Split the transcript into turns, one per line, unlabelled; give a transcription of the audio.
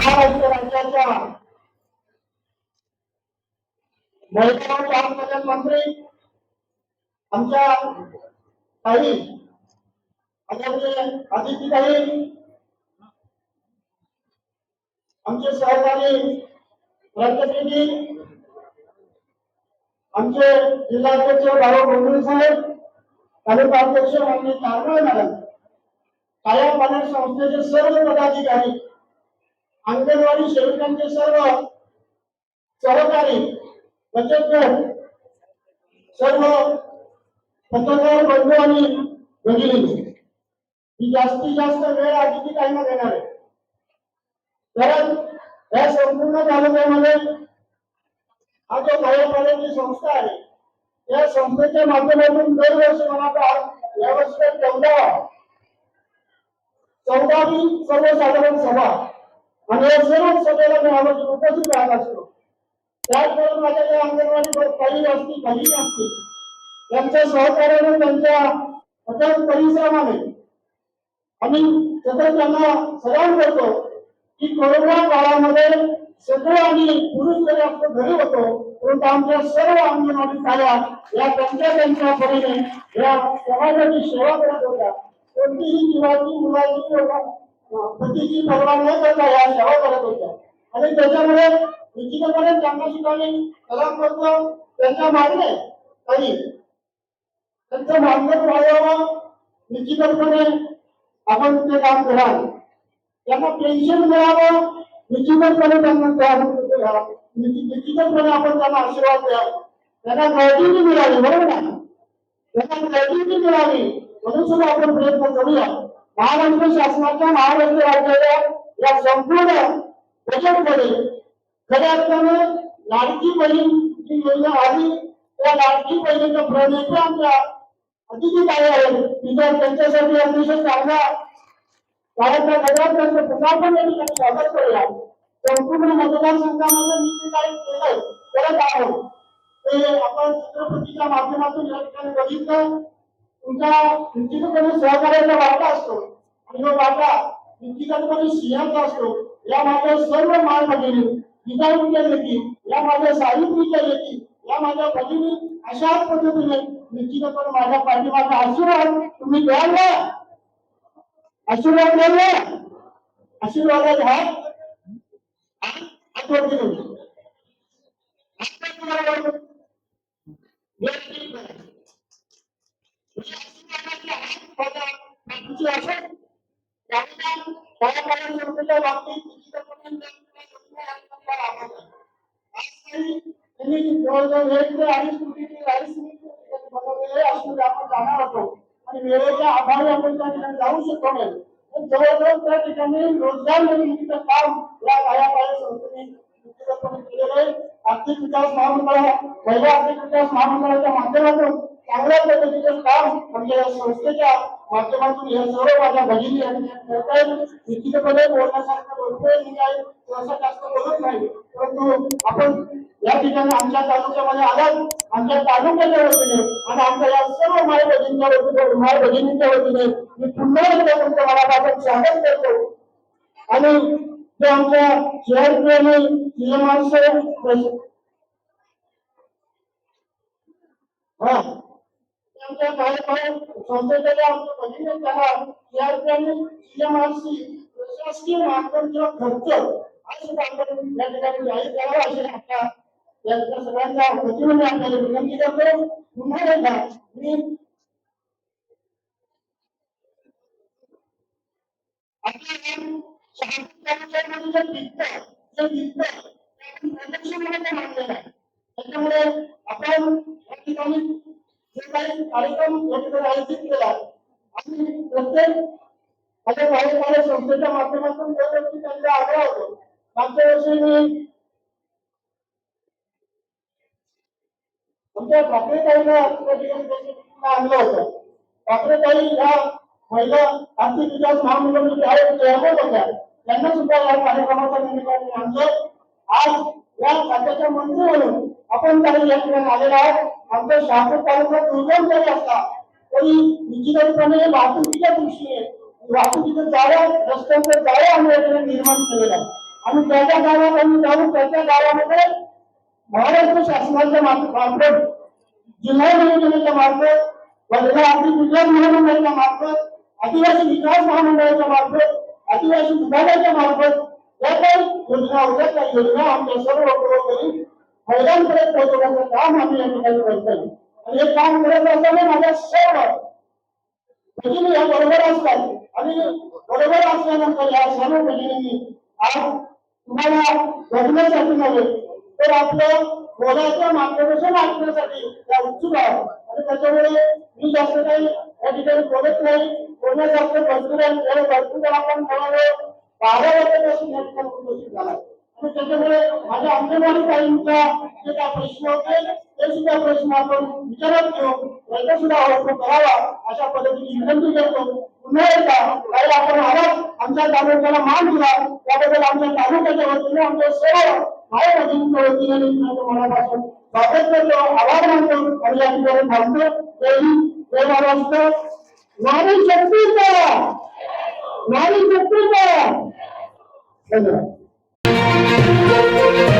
महाराष्ट्र राज्याच्या महिला मंत्री आमच्या काही आदरणीय अतिथीताई आमचे सहकारी रत्नप्रीती आमचे जिल्हाध्यक्ष बाबा गोंधळे साहेब तालुका अध्यक्ष माननीय कारवाळ मॅडम काया पालन संस्थेचे सर्व पदाधिकारी अंगणवाडी सेविकांचे सर्व सहकारी बचत गट सर्व पत्रकार बंधू आणि भगिनी ही जास्तीत जास्त वेळ अतिथी काहींना देणार आहे. कारण या संपूर्ण तालुक्यामध्ये हा जो कार्यपालनाची संस्था आहे या संस्थेच्या माध्यमातून दरवर्षी मला वाटतं यावर्षी चौदा चौदावी सर्वसाधारण सभा आणि या सर्व सभेला मी आवर्जून उपस्थित राहत असतो. त्याचबरोबर माझ्या ज्या अंगणवाडी काही असतील काही असतील त्यांच्या सहकार्याने त्यांच्या अथक परिश्रमाने आम्ही सतत त्यांना सलाम करतो की कोरोना काळामध्ये सगळे आम्ही पुरुष तरी आपलं घरी होतो परंतु आमच्या सर्व अंगणवाडी ताया या त्यांच्या त्यांच्या परीने या समाजाची सेवा करत होत्या. कोणतीही दिवाळी मुलाची पतीची पर्वा न करता या सेवा करत होत्या आणि त्याच्यामुळे निश्चितपणे त्यांना ठिकाणी मी करतो त्यांच्या मागणे आणि त्यांचं मानधन वाढवावं निश्चितपणे आपण ते काम कराल त्यांना पेन्शन मिळावं निश्चितपणे त्यांना त्या निश्चितपणे आपण त्यांना आशीर्वाद द्या त्यांना ग्रॅज्युटी मिळाली बरोबर ना त्यांना ग्रॅज्युटी मिळाली म्हणून सुद्धा आपण प्रयत्न करूया महाराष्ट्र शासनाच्या महाराष्ट्र राज्याच्या या संपूर्ण बजेटमध्ये खऱ्या अर्थाने लाडकी बहीण जी योजना आली त्या लाडकी बहिणीच्या प्रणेते आमच्या अतिथी काय आहेत तिथं त्यांच्यासाठी अतिशय चांगला कार्यक्रम त्या त्यांचं पुन्हा या ठिकाणी स्वागत करूया. संपूर्ण मतदारसंघामध्ये मी जे काही केलंय करत आहोत ते आपण चित्रपतीच्या माध्यमातून या ठिकाणी बघितलं. तुमच्या निश्चितपणे सहकार्याचा वाटा असतो. आणि तो वाटा निश्चितपणे सिंहाचा असतो. या माझ्या सर्व माल भगिनी विधानच्या लेखी या माझ्या सावित्रीच्या लेखी या माझ्या भगिनी अशाच पद्धतीने निश्चितपणे माझ्या पाठीमागा आशीर्वाद तुम्ही द्याल ना. आशीर्वाद द्याल ना. आशीर्वाद घ्या हात तुम्हाला वर करू. वर केली पाहिजे. ही आशीर्वादाची हात माझ्या बाजूची असेल त्यामुळे बाबतीत योजना आणि जवळजवळ एक ते अडीच कोटीची राईस बनवलेले आपण जाणार होतो आणि वेळेच्या अभावी आपण त्या ठिकाणी जाऊ शकतो नाही. पण जवळजवळ त्या ठिकाणी रोजगार निर्मितीचं काम या पायापाड्या संस्थेने आर्थिक विकास महामंडळ महिला आर्थिक विकास महामंडळाच्या माध्यमातून चांगल्या पद्धतीचे काम म्हणजे या संस्थेच्या माध्यमातून हे सर्व माझ्या भगिनी आणि करत निश्चितपणे बोलण्यासारखं भरपूर आहे. मी काही सहसा जास्त बोलत नाही. परंतु आपण या ठिकाणी आमच्या तालुक्यामध्ये आलात. आमच्या तालुक्याच्या वतीने आणि आमच्या या सर्व माय भगिनीच्या वतीने माय भगिनीच्या वतीने मी पुन्हा एकदा तुमचं मनापासून स्वागत करतो. आणि जे आमच्या शहर सीएमआर हा. आमच्या कार्यक्रम संस्थेच्या ज्या आमच्या भगिनी आहेत त्यांना सीआरपीआरने सीएमआरसी प्रशासकीय माध्यमांचा खर्च हा सुद्धा आपण या ठिकाणी जाहीर करावा अशी आपल्या या सगळ्यांच्या वतीने मी आपल्याला विनंती करतो पुन्हा एकदा मी आपल्या शासनामध्ये जे दिसतं जे दिसतं ते आपण प्रदर्शनामध्ये मांडलेलं जे काही कार्यक्रम या ठिकाणी आयोजित केला. आणि प्रत्येक माझ्या कार्यकाळ संस्थेच्या माध्यमातून दरवर्षी त्यांचा आग्रह होतो. मागच्या वर्षी मी आमच्या ठाकरेताईंना ठिकाणी आणलं होतं. ठाकरेताई ह्या महिला आर्थिक विकास महामंडळाचे आहेत चेअरमन होत्या. त्यांना सुद्धा या कार्यक्रमाच्या निमित्ताने आणलं. आज या खात्याच्या मंत्री म्हणून आपण काही या ठिकाणी आलेला आहोत. आमच्या शहापूर तालुका दुर्गम जरी असला तरी निश्चितपणे वाहतुकीच्या दृष्टीने वाहतुकीचं जाळ्या रस्त्यांचं जाळं आम्ही या निर्माण केलेलं आहे. आणि त्याच्या गावात आम्ही जाऊन त्याच्या गावामध्ये महाराष्ट्र शासनाच्या मार्फत जिल्हा नियोजनाच्या मार्फत वर्धा आर्थिक गुजरात महामंडळाच्या मार्फत आदिवासी विकास महामंडळाच्या मार्फत आदिवासी विभागाच्या मार्फत या काही योजना होत्या. त्या योजना आमच्या सर्व पूर्वकरी महिलांपर्यंत पोहोचवण्याचं काम आम्ही या ठिकाणी करतोय आणि हे काम करत असताना माझ्या सर्व म्हणजे भगिनी या बरोबर असतात आणि बरोबर असल्यानंतर या सर्व भगिनी आज तुम्हाला घडण्यासाठी नव्हे म्हणजे तर आपलं बोलायचं मार्गदर्शन ऐकण्यासाठी त्या उत्सुक आहोत. आणि त्याच्यामुळे मी जास्त काही या ठिकाणी बोलत नाही. बोलण्यासारखं भरपूर आहे. भरपूर आपण बोलावं बारा वाजल्यापासून या ठिकाणी झाला. आणि त्याच्यामुळे माझ्या अंगणवाडी ताईंचा जे काय प्रश्न होते ते सुद्धा प्रश्न आपण विचारात. घेऊ याचा सुद्धा अवलंब करावा अशा पद्धतीने विनंती करतो. पुन्हा एकदा काही आपण आवाज आमच्या तालुक्याला मान दिला. त्याबद्दल आमच्या तालुक्याच्या वतीने आमच्या सर्व माय भगिनींच्या वतीने मनापासून स्वागत करतो आभार मानतो आणि या ठिकाणी थांबतो. तेही हिंद जय महाराष्ट्र. नारी शक्तीचा! नारी शक्तीचा! धन्यवाद. Thank you.